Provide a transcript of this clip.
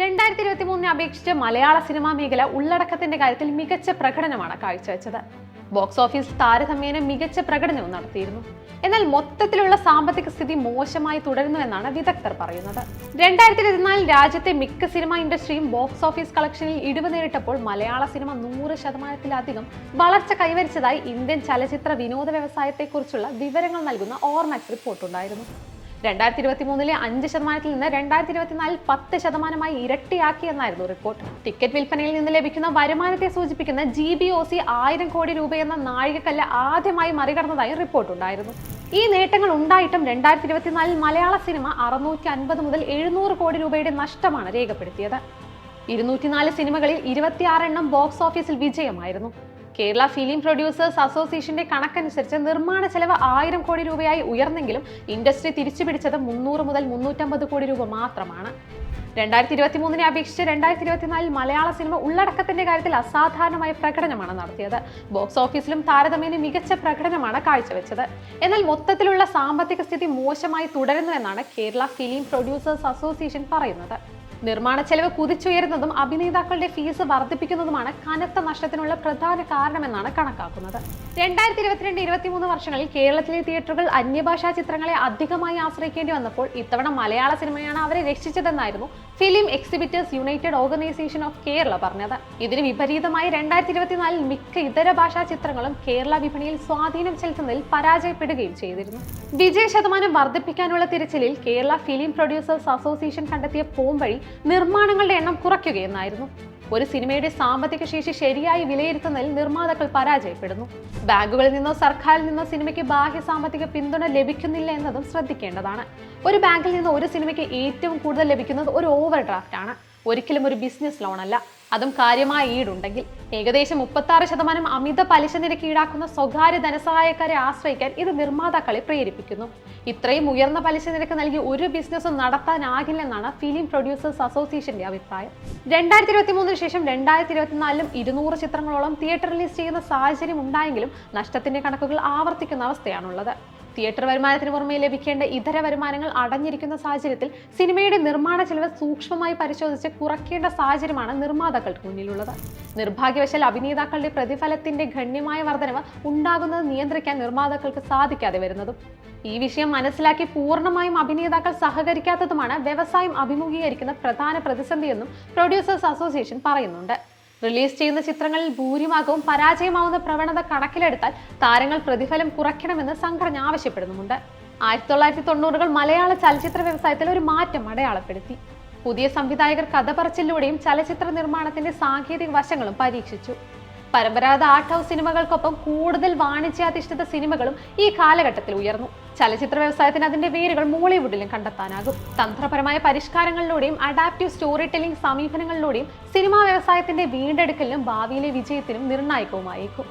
രണ്ടായിരത്തി ഇരുപത്തി മൂന്നിനെ അപേക്ഷിച്ച് മലയാള സിനിമാ മേഖല ഉള്ളടക്കത്തിന്റെ കാര്യത്തിൽ മികച്ച പ്രകടനമാണ് കാഴ്ചവെച്ചത്. ബോക്സ് ഓഫീസ് താരതമ്യേന മികച്ച പ്രകടനവും നടത്തിയിരുന്നു. എന്നാൽ മൊത്തത്തിലുള്ള സാമ്പത്തിക സ്ഥിതി മോശമായി തുടരുന്നു എന്നാണ് വിദഗ്ധർ പറയുന്നത്. രണ്ടായിരത്തി ഇരുപത്തിനാലിൽ രാജ്യത്തെ മിക്ക സിനിമ ഇൻഡസ്ട്രിയും ബോക്സ് ഓഫീസ് കളക്ഷനിൽ ഇടിവ് നേരിട്ടപ്പോൾ മലയാള സിനിമ നൂറ് ശതമാനത്തിലധികം വളർച്ച കൈവരിച്ചതായി ഇന്ത്യൻ ചലച്ചിത്ര വിനോദ വ്യവസായത്തെക്കുറിച്ചുള്ള വിവരങ്ങൾ നൽകുന്ന ഓർമാക്സ് റിപ്പോർട്ടുണ്ടായിരുന്നു. രണ്ടായിരത്തി ഇരുപത്തി മൂന്നിലെ അഞ്ച് ശതമാനത്തിൽ നിന്ന് രണ്ടായിരത്തി ഇരുപത്തിനാലിൽ പത്ത് ശതമാനമായി ഇരട്ടിയാക്കിയെന്നായിരുന്നു റിപ്പോർട്ട്. ടിക്കറ്റ് വിൽപ്പനയിൽ നിന്ന് ലഭിക്കുന്ന വരുമാനത്തെ സൂചിപ്പിക്കുന്ന ജി ബി ഒ സി ആയിരം കോടി രൂപയെന്ന നാഴികക്കല്ല് ആദ്യമായി മറികടന്നതായി റിപ്പോർട്ടുണ്ടായിരുന്നു. ഈ നേട്ടങ്ങൾ ഉണ്ടായിട്ടും രണ്ടായിരത്തി ഇരുപത്തിനാലിൽ മലയാള സിനിമ അറുന്നൂറ്റി അൻപത് മുതൽ എഴുന്നൂറ് കോടി രൂപയുടെ നഷ്ടമാണ് രേഖപ്പെടുത്തിയത്. ഇരുന്നൂറ്റിനാല് സിനിമകളിൽ ഇരുപത്തിയാറെണ്ണം ബോക്സ് ഓഫീസിൽ വിജയമായിരുന്നു. കേരള ഫിലിം പ്രൊഡ്യൂസേഴ്സ് അസോസിയേഷന്റെ കണക്കനുസരിച്ച് നിർമ്മാണ ചെലവ് ആയിരം കോടി രൂപയായി ഉയർന്നെങ്കിലും ഇൻഡസ്ട്രി തിരിച്ചുപിടിച്ചത് മുന്നൂറ് മുതൽ മുന്നൂറ്റമ്പത് കോടി രൂപ മാത്രമാണ്. രണ്ടായിരത്തി ഇരുപത്തി മൂന്നിനെ അപേക്ഷിച്ച് രണ്ടായിരത്തി ഇരുപത്തിനാലിൽ മലയാള സിനിമ ഉള്ളടക്കത്തിന്റെ കാര്യത്തിൽ അസാധാരണമായ പ്രകടനമാണ് നടത്തിയത്. ബോക്സ് ഓഫീസിലും താരതമ്യേന മികച്ച പ്രകടനമാണ് കാഴ്ചവെച്ചത്. എന്നാൽ മൊത്തത്തിലുള്ള സാമ്പത്തിക സ്ഥിതി മോശമായി തുടരുന്നുവെന്നാണ് കേരള ഫിലിം പ്രൊഡ്യൂസേഴ്സ് അസോസിയേഷൻ പറയുന്നത്. നിർമ്മാണ ചെലവ് കുതിച്ചുയരുന്നതും അഭിനേതാക്കളുടെ ഫീസ് വർദ്ധിപ്പിക്കുന്നതുമാണ് കനത്ത നഷ്ടത്തിനുള്ള പ്രധാന കാരണമെന്നാണ് കണക്കാക്കുന്നത്. രണ്ടായിരത്തി ഇരുപത്തിരണ്ട് ഇരുപത്തിമൂന്ന് വർഷങ്ങളിൽ കേരളത്തിലെ തിയേറ്ററുകൾ അന്യഭാഷാ ചിത്രങ്ങളെ അധികമായി ആശ്രയിക്കേണ്ടി വന്നപ്പോൾ ഇത്തവണ മലയാള സിനിമയാണ് അവരെ രക്ഷിച്ചതെന്നായിരുന്നു film exhibitors united organisation of Kerala പറഞ്ഞത്. ഇതിന് വിപരീതമായി രണ്ടായിരത്തി ഇരുപത്തിനാലിൽ മിക്ക ഇതര ഭാഷാ ചിത്രങ്ങളും കേരള വിപണിയിൽ സ്വാധീനം ചെലുത്തുന്നതിൽ പരാജയപ്പെടുകയും ചെയ്തിരുന്നു. വിജയ ശതമാനം വർദ്ധിപ്പിക്കാനുള്ള തിരച്ചിലിൽ കേരള ഫിലിം പ്രൊഡ്യൂസേഴ്സ് അസോസിയേഷൻ കണ്ടെത്തിയ പോംവഴി നിർമ്മാണങ്ങളുടെ എണ്ണം കുറയ്ക്കുകയെന്നായിരുന്നു. ഒരു സിനിമയുടെ സാമ്പത്തിക ശേഷി ശരിയായി വിലയിരുത്തുന്നതിൽ നിർമ്മാതാക്കൾ പരാജയപ്പെടുന്നു. ബാങ്കുകളിൽ നിന്നോ സർക്കാരിൽ നിന്നോ സിനിമയ്ക്ക് ബാഹ്യ സാമ്പത്തിക പിന്തുണ ലഭിക്കുന്നില്ല എന്നതും ശ്രദ്ധിക്കേണ്ടതാണ്. ഒരു ബാങ്കിൽ നിന്ന് ഒരു സിനിമയ്ക്ക് ഏറ്റവും കൂടുതൽ ലഭിക്കുന്നത് ഒരു ഓവർ ഡ്രാഫ്റ്റ് ആണ് ഒരിക്കലും ഒരു ബിസിനസ് ലോൺ അല്ല അതും കാര്യമായ ഈടുണ്ടെങ്കിൽ ഏകദേശം മുപ്പത്തി ശതമാനം അമിത പലിശ നിരക്ക് ഈടാക്കുന്ന സ്വകാര്യ ധനസഹായക്കാരെ ആശ്രയിക്കാൻ ഇത് നിർമ്മാതാക്കളെ പ്രേരിപ്പിക്കുന്നു. ഇത്രയും ഉയർന്ന പലിശ നിരക്ക് നൽകി ഒരു ബിസിനസ്സും നടത്താനാകില്ലെന്നാണ് ഫിലിം പ്രൊഡ്യൂസേഴ്സ് അസോസിയേഷന്റെ അഭിപ്രായം. രണ്ടായിരത്തി ഇരുപത്തി മൂന്നിന് ശേഷം രണ്ടായിരത്തി ഇരുപത്തിനാലിലും ഇരുന്നൂറ് ചിത്രങ്ങളോളം തിയേറ്റർ റിലീസ് ചെയ്യുന്ന സാഹചര്യം ഉണ്ടായെങ്കിലും നഷ്ടത്തിന്റെ കണക്കുകൾ ആവർത്തിക്കുന്ന അവസ്ഥയാണുള്ളത്. തിയേറ്റർ വരുമാനത്തിന് പുറമെ ലഭിക്കേണ്ട ഇതര വരുമാനങ്ങൾ അടഞ്ഞിരിക്കുന്ന സാഹചര്യത്തിൽ സിനിമയുടെ നിർമ്മാണ ചെലവ് സൂക്ഷ്മമായി പരിശോധിച്ച് കുറയ്ക്കേണ്ട സാഹചര്യമാണ് നിർമ്മാതാക്കൾക്ക് മുന്നിലുള്ളത്. നിർഭാഗ്യവശാൽ അഭിനേതാക്കളുടെ പ്രതിഫലത്തിന്റെ ഗണ്യമായ വർധനവ് ഉണ്ടാകുന്നത് നിയന്ത്രിക്കാൻ നിർമ്മാതാക്കൾക്ക് സാധിക്കാതെ വരുന്നതും. ഈ വിഷയം മനസ്സിലാക്കി പൂർണമായും അഭിനേതാക്കൾ സഹകരിക്കാത്തതുമാണ് വ്യവസായം അഭിമുഖീകരിക്കുന്ന പ്രധാന പ്രതിസന്ധിയെന്നും പ്രൊഡ്യൂസേഴ്സ് അസോസിയേഷൻ പറയുന്നുണ്ട്. റിലീസ് ചെയ്യുന്ന ചിത്രങ്ങളിൽ ഭൂരിഭാഗവും പരാജയമാവുന്ന പ്രവണത കണക്കിലെടുത്താൽ താരങ്ങൾ പ്രതിഫലം കുറയ്ക്കണമെന്ന് സംഘടന ആവശ്യപ്പെടുന്നുമുണ്ട്. ആയിരത്തി തൊള്ളായിരത്തി തൊണ്ണൂറുകൾ മലയാള ചലച്ചിത്ര വ്യവസായത്തിൽ ഒരു മാറ്റം അടയാളപ്പെടുത്തി. പുതിയ സംവിധായകർ കഥ പറച്ചിലൂടെയും ചലച്ചിത്ര നിർമ്മാണത്തിന്റെ സാങ്കേതിക വശങ്ങളും പരീക്ഷിച്ചു. പരമ്പരാഗത ആർട്ട് ഹൗസ് സിനിമകൾക്കൊപ്പം കൂടുതൽ വാണിജ്യാധിഷ്ഠിത സിനിമകളും ഈ കാലഘട്ടത്തിൽ ഉയർന്നു. ചലച്ചിത്ര വ്യവസായത്തിന് അതിന്റെ വേരുകൾ മോളിവുഡിലും കണ്ടെത്താനാകും. തന്ത്രപരമായ പരിഷ്കാരങ്ങളിലൂടെയും അഡാപ്റ്റീവ് സ്റ്റോറി ടെല്ലിംഗ് സമീപനങ്ങളിലൂടെയും സിനിമാ വ്യവസായത്തിന്റെ വീണ്ടെടുക്കലിനും ഭാവിയിലെ വിജയത്തിനും നിർണായകവുമായേക്കും.